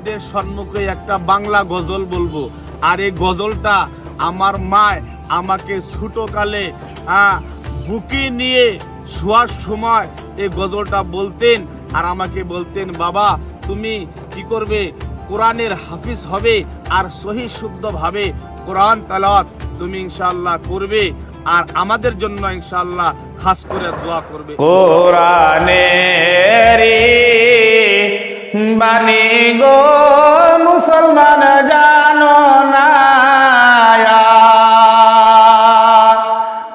আপনাদের সম্মুখে একটা বাংলা গজল বলব। আর এই গজলটা আমার মায় আমাকে ছোটকালে বুকে নিয়ে শোয়ার সময় এই গজলটা বলতেন আর আমাকে বলতেন, বাবা, তুমি কি করবে? কোরআনের হাফিজ হবে আর সহি শুদ্ধভাবে কোরআন তালাওয়াত তুমি ইনশাল্লাহ করবে আর আমাদের জন্য ইনশাল্লাহ খাস করে দোয়া করবে। কোরআনেরি বাণী গো মুসলমান জানো না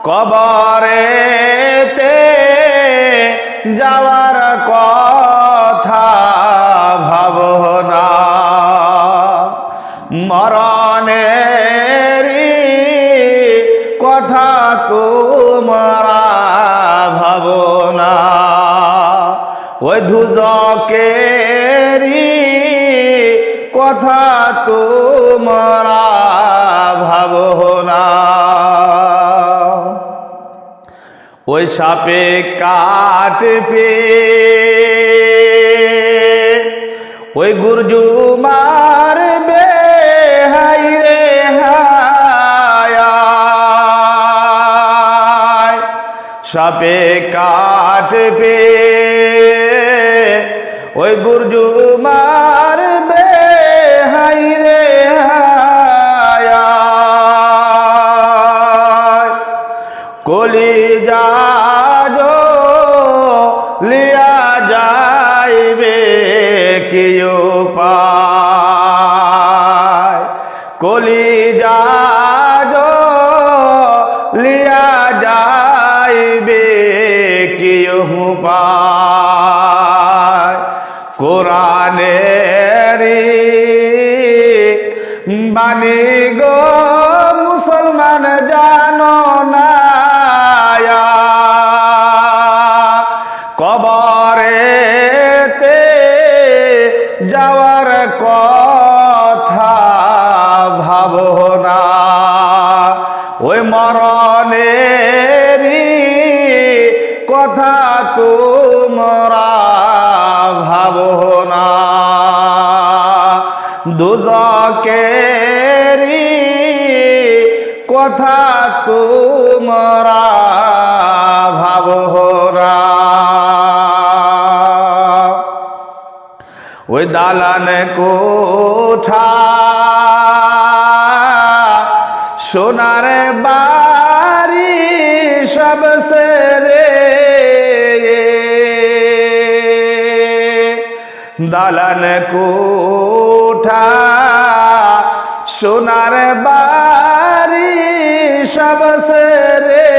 কবরেতে যাওয়ার কথা ভাবনা। মরণেরি কথা তোমরা ওই ধুজকেরি কথা তোমরা ভাবনা ওই সাপে কাটবে ওই গুরজু মারবে হাই রে সাপে কাটবে ওই গুরজু মারবে হাই রে কলি যাজো লিয়া যাইবে কেউ পায়। কলি যাজো লিয়া যাইবে কেউ পায়। কোরআনেরি বাণী গো মুসলমান জানো। দালান কোঠা। সোনার বাড়ি সবসে রে দালান কোঠা সোনার বাড়ি সবসে রে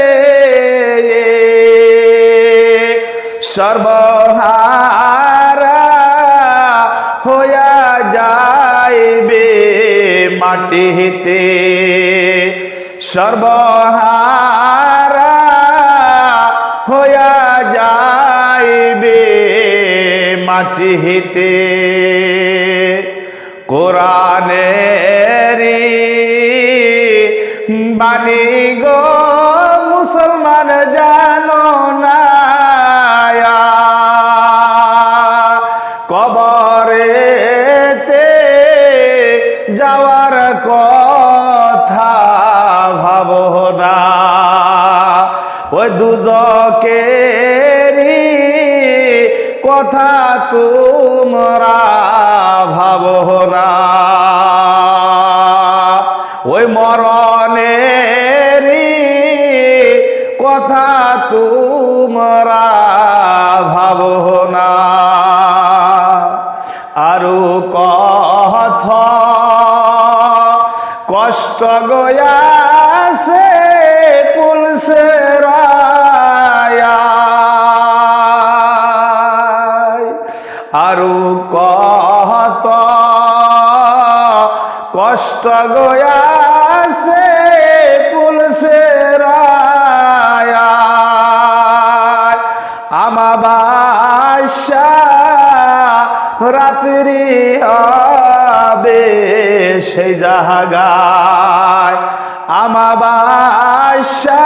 সর্বহারা মাটিতে সর্বহারা হইয়া যাইবে মাটিতে কোরআনেরি বাণী গো মুসলমান জানো দুজকেরি কথা তোমরা ভাবনা ওই মরণেরি কথা তোমরা ভাবনা আরও কথ কষ্ট গয়াছে আরও কত কষ্ট গয়াছে পুলসে আমাবাসা রাত্রি হবে সেই জাহাগায়। আমাবাসা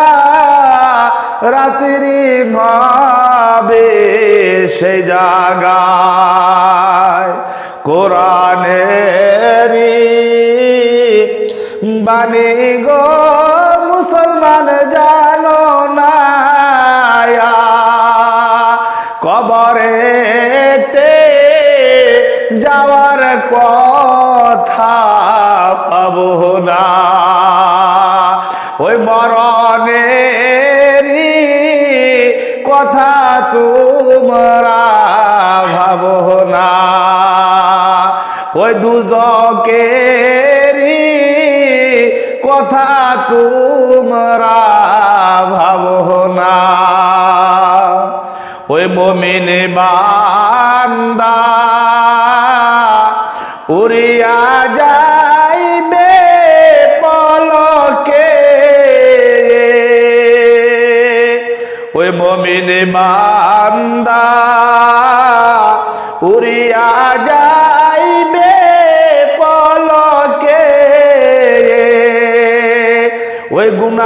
রাত্রি হবে সেই জাগায় কোরআনেরি বাণী গো মুসলমান জানো না কবরেতে যাওয়ার কথা পাবো না। ওই মরণেরই কথা তোমরা ভাবো না। ওই মমিন বান্দা উড়িয়া যাইবে পলকে। ওই মমিন বান্দা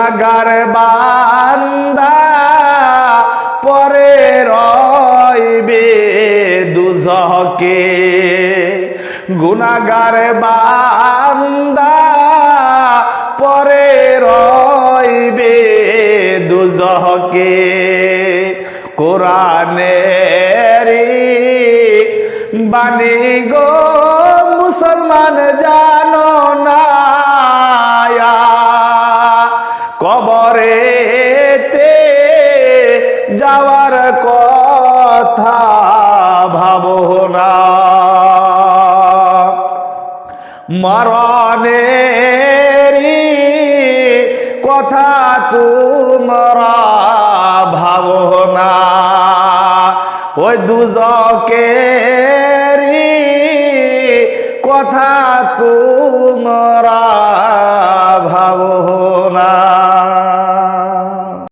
গুণাগার বান্দা, পরে রইবে দুজকে গুণাগার বান্দা, পরে রইবে দুজকে কোরআনেরি বাণী গো মুসলমান জানো মরণেরি কথা তোমরা ভাবনা। ওই দুজকে কথা তোমরা